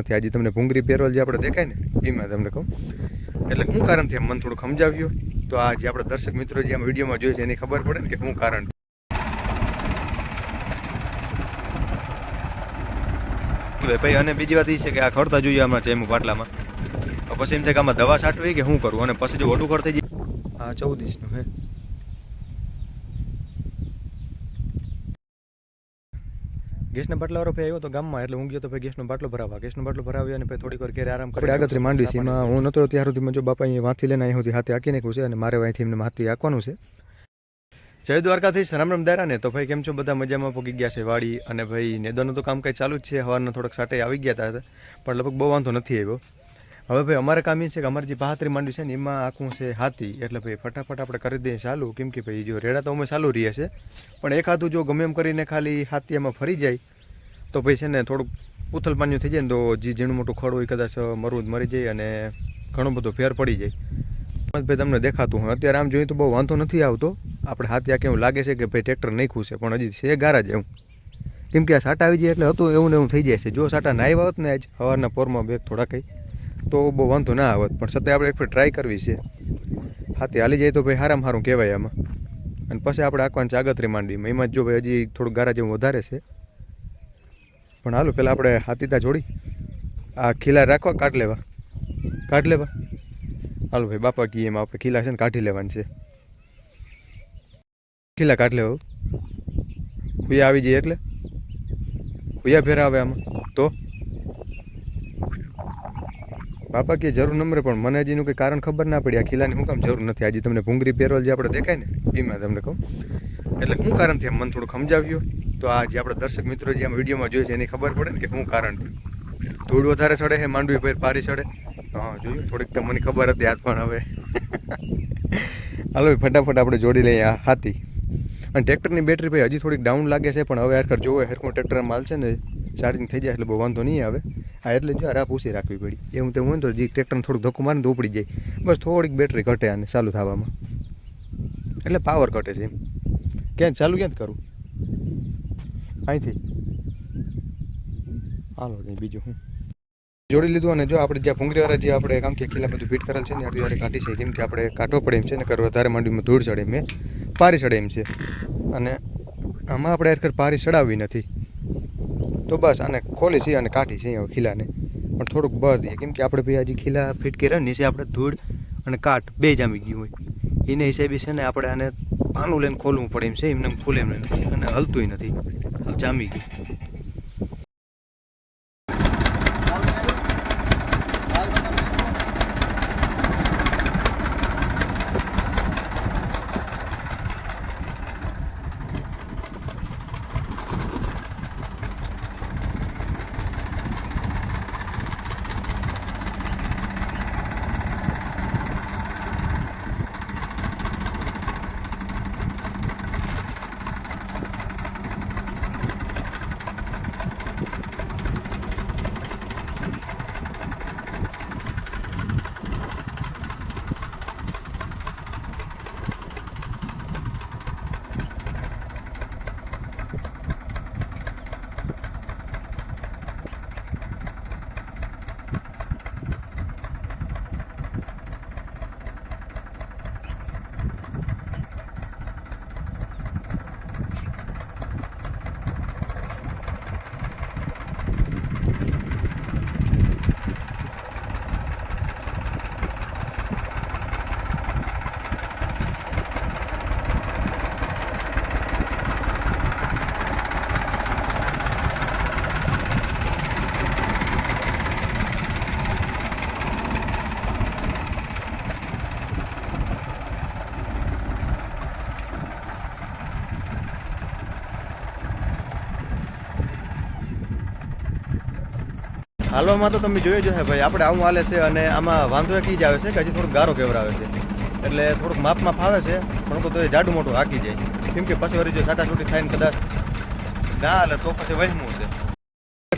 નથી. આજે તમને ભૂંગરી પેરોલ જે આપણે દેખાય ને, એમાં તમને કહું. એટલે શું કારણથી આમ મને થોડુંક સમજાવ્યું. તો આ જે આપણા દર્શક મિત્રો જે આમ વિડીયોમાં જોઈએ છે, એની ખબર પડે ને કે શું કારણ ભાઈ, અને બીજી વાત એ છે કે આ ખડતા જોઈએ આમાં ચેમુ પાટલામાં. પછી એમ થાય કે આમાં દવા છાંટવી કે શું કરવું અને પછી જો ઓટું ખડ થઈ જાય. આ ચૌદ ઇંચનું હે. ગેસના બાટલા વાળો ભાઈ આવ્યો તો ગામમાં એટલે હું ગયો તો ભાઈ ગેસનો બાટલો ભરાવા. ગેસનો બાટલો ભરાવ્યો અને પછી થોડીક વાર ઘેરે આરામ કરી આગળ માંડી છે એમાં હું નતો ત્યાર સુધી જો બાપા અહીંયા વાંથી લઈને અહીં સુધી હાથે આંકી નાખ્યું છે અને મારે અહીંથી એમને હાથથી આંકવાનું છે. જય દ્વારકાથી રામ રામ દારા ને તો ભાઈ કેમ છો? બધા મજામાં પગી ગયા છે વાડી અને ભાઈ નેદોનું તો કામ કાંઈ ચાલુ જ છે. હવાના થોડાક સાટે આવી ગયા હતા પણ લગભગ બહુ વાંધો નથી આવ્યો. હવે ભાઈ, અમારે કામ એ છે કે અમારે જે બહાત્રી માંડવી છે ને, એમાં આખું છે હાથી. એટલે ભાઈ, ફટાફટ આપણે કરી દઈએ ચાલુ. કેમ કે ભાઈ, જો રેડા તો અમે ચાલુ રહીએ છે. પણ એકાદું જો ગમે એમ કરીને ખાલી હાથી એમાં ફરી જાય, તો ભાઈ છે ને થોડુંક ઉથલ પાન્યું થઈ જાય ને, તો જે ઝીણું મોટું ખડ હોય કદાચ મરવું મરી જાય અને ઘણો બધો ફેર પડી જાય. ભાઈ તમને દેખાતું હોય. અત્યારે આમ જોઈએ તો બહુ વાંધો નથી આવતો. આપણે હાથી આ કેવું લાગે છે કે ભાઈ ટ્રેક્ટર નહીં ખૂસે પણ હજી છે ગારા જ કેમ કે આ સાટા આવી જાય એટલે હતું એવું ને એવું થઈ જાય છે. જો સાટા ના આવ્યા હોત ને આજ, સવારના પોરમાં બે થોડા કંઈ. તો બહુ વાંધો ના આવત પણ છતાં આપણે એક ફેર ટ્રાય કરવી છે. હાથી હાલી જાય તો ભાઈ સારામાં સારું કહેવાય આમાં. અને પછી આપણે આંકવાની ચાગતરી માંડવી એમાં. જ ભાઈ હજી થોડું ગારા જેવું વધારે છે. પણ હાલો પહેલાં આપણે હાથીતા જોડી. આ ખીલા રાખવા કાઢ લેવા. કાઢ લેવા. હાલો ભાઈ, બાપા કી એમાં આપણે ખીલા છે ને કાઢી લેવાની છે. ખીલા કાઢ લેવા હુયા આવી જઈએ એટલે? હુયા ફેરા આવે આમાં. તો? બાપા કે જરૂર નંબરે, પણ મને હજીનું કંઈ કારણ ખબર ના પડી. આ ખીલાની હું કામ જરૂર નથી? આજે તમને ભૂંગરી પેરોલ જે આપણે દેખાય ને એમાં તમને કહું. એટલે હું કારણ થયું મને થોડુંક સમજાવ્યું તો આ જે આપણા દર્શક મિત્રો જે આમ વિડીયોમાં જોઈએ છે, એની ખબર પડે ને કે શું કારણ થયું ધૂળ વધારે ચડે છે, માંડવી પર પારી ચડે હા, જોયું? થોડીક તો મને ખબર હતી આજ પણ હવે. હાલો, ફટાફટ આપણે જોડી લઈએ આ હાથી. અને ટ્રેક્ટરની બેટરી ભાઈ હજી થોડીક ડાઉન લાગે છે, પણ હવે હરખર જોવે, હરખું ટ્રેક્ટર માલ છે ને ચાર્જિંગ થઈ જાય એટલે બહુ વાંધો નહીં આવે. આ એટલે જો રાહ પૂછી રાખવી પડી. એવું ને તો જે ટ્રેક્ટરને થોડુંક ધક્કો મારે તો ઉપડી જાય. બસ થોડીક બેટરી ઘટે અને ચાલુ થવામાં. એટલે પાવર ઘટે છે એમ. ક્યાં ચાલુ ક્યાં કરું. અહીંથી. હાલો નહીં બીજું હું. જોડી લીધું અને જો આપણે જ્યાં ભૂંગળીવાળા જે આપણે કામ કે ખીલા બધું ફિટ કરેલ છે ને, અત્યારે કાઢી છે, કેમ કે આપણે કાઢવો પડે એમ છે ને, કરવા વધારે માંડવીમાં ધૂળ ચડે એમ પારી ચડે એમ છે. અને આમાં આપણે ખરેખર પારી ચડાવવી નથી. તો બસ આને ખોલી છે અને કાઢી છે ખીલાને. પણ થોડુંક બળ દઈએ. કેમ કે આપણે ભાઈ હજી ખીલા ફિટ કર્યા નીચે આપણે ધૂળ અને કાટ બે જામી ગયું હોય. એને હિસાબે છે ને આપણે આને પાનું લઈને ખોલવું પડે એમ છે, એમને એમ ખોલે એમ અને હલતુંય નથી. જામી ગયું. હાલવામાં તો તમે જોયું જ હશે ભાઈ. આપણે આવું હાલે છે અને આમાં વાંધો એક જ આવે છે કે હજી થોડુંક ગારો કેવરાવે છે. એટલે થોડુંક માપમાં ફાવે છે, પણ તો એ જાડું મોટું હાકી જાય. કેમ કે પછી વળી જો સાટાસૂટી થાય ને કદાચ ના હાલે તો પછી વહેમું છે.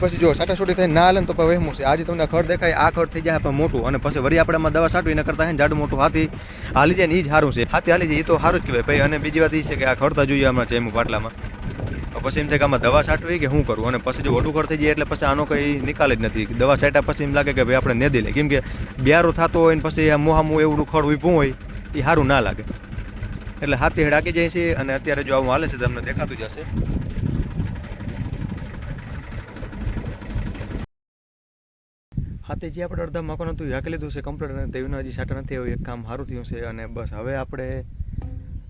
પછી જો સાટાસૂટી થઈ ના હાલે તો પછી વહેમું છે. આજે તમને ખડ દેખાય, આ ખડ થઈ જાય પણ મોટું. અને પછી વળી આપણે દવા છાંટવી એના કરતા જાડું મોટું. હાથી હાલી જાય ને એ જ સારું છે. હાથી હાલી જાય એ તો સારું જ કહેવાય ભાઈ. અને બીજી વાત એ છે કે આ ખડતા જોઈએ હમણાં એમ પાટલામાં. પછી એમ થાય કે આમાં દવા છાંટવી કે શું કરું? અને પછી જો ખડ થઈ જાય એટલે પછી આનો કંઈ નિકાલ જ નથી. દવા સાટ્યા પછી એમ લાગે કે ભાઈ આપણે નેદી લે કેમ કે બિયારો થતો હોય ને પછી આ મોહામું એવડું ખડ ઉભું હોય એ સારું ના લાગે. એટલે હાથી હેડ આગી જાય છે. અને અત્યારે જો આવું હાલે છે તમને દેખાતું જ હશે. હાથે જે આપણે અડધા મકાન હતું એ હાંકી લીધું છે કમ્પ્લીટ અને તેનું હજી સાટા નથી આવ્યું, એક કામ સારું થયું છે અને બસ હવે આપણે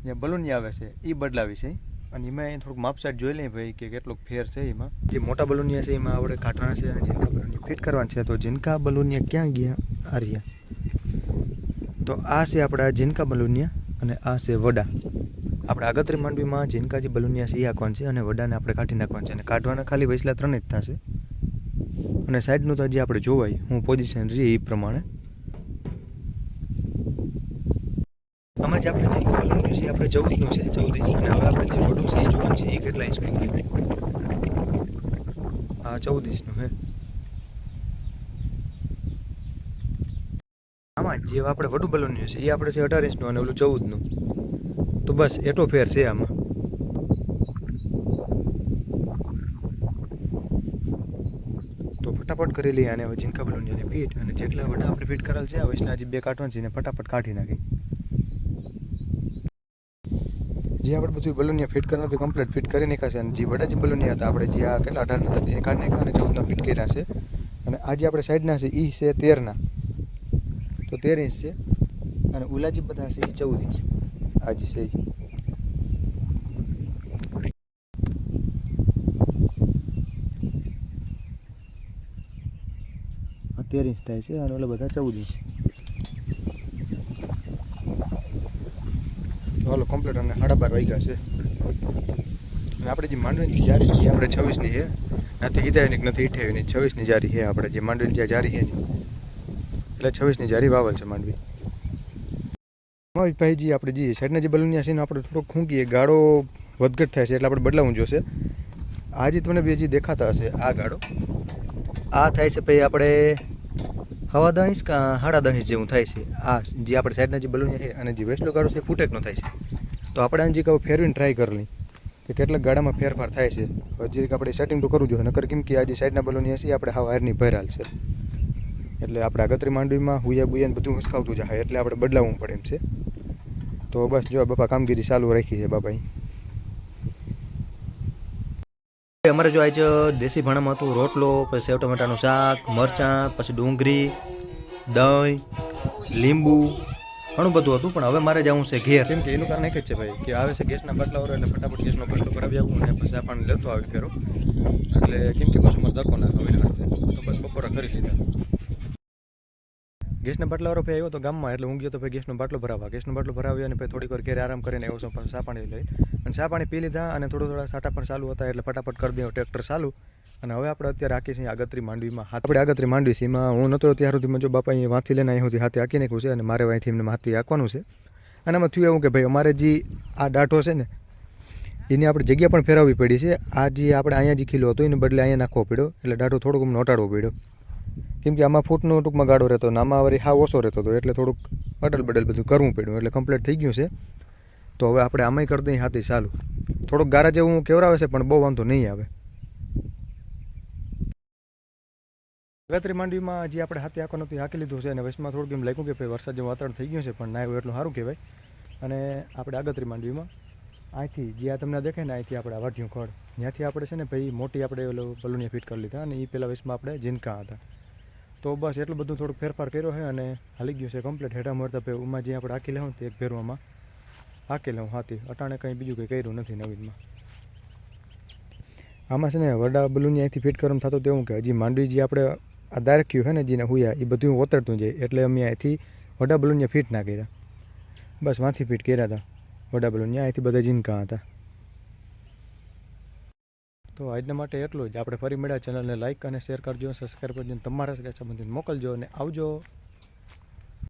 જે બલૂની આવે છે એ બદલાવી છે. અને એમાં થોડુંક માપસાટ જોઈ લઈએ ભાઈ કે કેટલોક ફેર છે એમાં. જે મોટા બલૂનિયા છે એમાં આપણે કાઢવાના છે અને જીનકા બલૂનિયા ફિટ કરવાના છે. તો જીનકા બલૂનિયા ક્યાં ગયા? આ રહ્યા. તો આ છે આપણા જીનકા બલૂનિયા અને આ છે વડા. આપણે આગતરી માંડવીમાં જીનકા જે બલૂનિયા છે એ આખવાનું છે અને વડાને આપણે કાઢી નાખવાનું છે અને કાઢવાના ખાલી વૈસલા ત્રણ જ થશે. અને સાઈડનું તો હજી આપણે જોવાય. હું પોઝિશન રહી એ પ્રમાણે. આમાં જે આપણે જે કલરનું છે આપણે ચૌદનું છે. ચૌદ ઇંચ અને હવે આપણે જે મોઢું છે એ જોવાનું છે એ કેટલા ઇંચનું છે? હા, ચૌદ ઇંચનું છે આમાં જે આપણે વડું બલૂન છે એ આપણે છે અઢાર ઇંચનું અને ઓલું ચૌદનું. તો બસ, એટલો ફેર છે આમાં તો ફટાફટ કરી લઈએ અને ઝીંકા બલૂનની ફીટ અને જેટલા વડા આપણે ફીટ કરેલ છે, હવે હજી બે કાઢવાનું છે ને ફટાફટ કાઢી નાખી જે આપણે બધું બલૂનિયા ફિટ કરવાનું હતું કમ્પ્લીટ ફિટ કરી નાખ્યા અને જે વડા જે બલૂનિયા હતા, આપણે જે આ કેટલા અઢારના હતા એ કાઢી નાખ્યા અને ચૌદના ફિટ કર્યા છે. અને આ જે આપણે સાઈડના છે એ છે તેરના. તો તેર ઇંચ છે અને ઉલા જે બધા છે એ ચૌદ ઇંચ. આજે છે તેર ઇંચ થાય છે અને ઓલા બધા ચૌદ ઇંચ હાલો કમ્પ્લીટ અને સાડા બાર વાગ્યા છે. અને આપણે જે માંડવીની જારી છે આપણે છવ્વીસની છે. નથી હિદાયની નથી અઠ્યાવીસની છવ્વીસની જારી છે આપણે, જે માંડવીની જ્યાં જારી છે એટલે છવ્વીસની જારી વાવલ છે માંડવી. ભાઈજી આપણે જે સાઈડના જે બલૂનિયા છે આપણે થોડોક ખૂંકીએ. ગાળો વધઘટ થાય છે એટલે આપણે બદલાવું જોશે. આ જે તમને બે જે દેખાતા હશે, આ ગાળો. આ થાય છે ભાઈ આપણે હવા ઇંચ કાં સાડા જેવું થાય છે. આ જે આપણે સાઈડના જે બલૂન છે અને જે વેસ્ટનો ગાળો છે ફૂટેકનો થાય છે. તો આપણે આને જે કહું ફેરવીને ટ્રાય કરી લઈ કે કેટલાક ગાડામાં ફેરફાર થાય છે. હજી આપણે સેટિંગ તો કરવું જોઈએ, નકર કેમ કે આ જે સાઈડના બલૂન છે આપણે હા વાયરની ભરાલ છે. એટલે આપણે આગતરી માંડવીમાં હુયા બુયાને બધું હસકાવતું જાય એટલે આપણે બદલાવવું પડે એમ છે. તો બસ જો બાપા કામગીરી ચાલુ રાખી છે બાપા અમારે જો આજ દેશી ભાણામાં હતું રોટલો, પછી સેવ ટમેટાનું શાક, મરચાં, પછી ડુંગળી, દહીં, લીંબુ, ઘણું બધું હતું, પણ હવે મારે જવું છે ઘેર. કેમ કે એનું કારણ એક જ છે ભાઈ, કે આવે છે ગેસના બાટલા એટલે ફટાફટ ગેસનો બાટલો ભરાવી આવું અને પછી આપણને લેતો આવી ફેરો એટલે કેમ કે પછી મારે ધક્કો ના ખાવી તો બસ બપોરે કરી લીધા. ગેસના બાટલાવાળો ભાઈ આવ્યો તો ગામમાં, એટલે હું તો ભાઈ ગેસનો બાટલો ભરાવા ગેસનો બાટલો ભરાવ્યો અને પછી થોડીક વાર ઘેરે આરામ કરીને આવ્યો છું પાણી લઈ. અને સાપાણી પી લીધા અને થોડા થોડા સાટા પણ ચાલુ હતા, એટલે ફટાફટ કરી દઉં ટ્રેક્ટર ચાલુ. અને હવે આપણે અત્યારે હાકી છીએ આગતરી માંડવીમાં. હાથ આપણે આગતરી માંડવી છે એમાં હું નહોતો ત્યાર સુધીમાં જો બાપા અહીંયા વાંથી લઈને અહીં સુધી હાથે હાકી નાખ્યું છે, અને મારે અહીંથી એમને હાથી હાંકવાનું છે. અને આમાં થયું એવું કે ભાઈ અમારે જે આ ડાઢો છે ને, એની આપણે જગ્યા પણ ફેરવવી પડી છે. આ જે આપણે અહીંયા જે ખીલો હતો, એને બદલે અહીંયા નાખવો પડ્યો, એટલે ડાઢો થોડુંક અમને હટાડવો પડ્યો. કેમ કે આમાં ફૂટનો ટૂંકમાં ગાળો રહેતો અને આમાં વળી હા ઓછો રહેતો હતો એટલે થોડુંક અડલ બડલ બધું કરવું પડ્યું, એટલે કમ્પ્લીટ થઈ ગયું છે. તો હવે આપણે આમાંય કરી દઈએ, હાથી ચાલુ. થોડુંક ગારા જેવું કેવરાવે છે, પણ બહુ વાંધો નહીં આવે. ગત્રી માંડવીમાં જે આપણે હાથી આંકવાનું નહોતી હાંકી લીધું છે અને વચમાં થોડુંક એમ લાગ્યું કે ભાઈ વરસાદ જેવું વાતાવરણ થઈ ગયું છે, પણ ના એવું એટલું સારું કહેવાય. અને આપણે આગતરી માંડવીમાં અહીંથી જે આ તમને દેખાય ને અહીંથી આપણે વાઢ્યું ખડ ત્યાંથી આપણે છે ને ભાઈ મોટી આપણે ઓલો બલૂનિયા ફિટ કરી લીધા અને એ પહેલાં વચમાં આપણે જીનકા હતા. તો બસ એટલું બધું થોડુંક ફેરફાર કર્યો છે અને હાલી ગયું છે કમ્પ્લીટ હેઠા મળતા ભાઈ ઉમાં જે આપણે હાકી લેવું તે એક ભેરવામાં હાકી લઉં હાથી. અટાણે કંઈ બીજું કંઈ કર્યું નથી નવીનમાં. આમાં છે ને વડા બલૂન અહીંથી ફિટ કરવાનું થતું તેવું કે હજી માંડવી જે આપણે આ દારક્યું છે ને જેને હુયા એ બધું ઓતરતું જાય. એટલે અમે અહીંથી વડા બલૂન ફિટ ના કર્યા. બસ વાંથી ફિટ કર્યા હતા. વડા બલૂન અહીંથી બધા જીનકા હતા. તો આજના માટે એટલું જ. આપણે ફરી મળ્યા ચેનલને લાઇક અને શેર કરજો સબસ્ક્રાઈબ કરજો તમારા સગા સંબંધીને મોકલજો અને આવજો.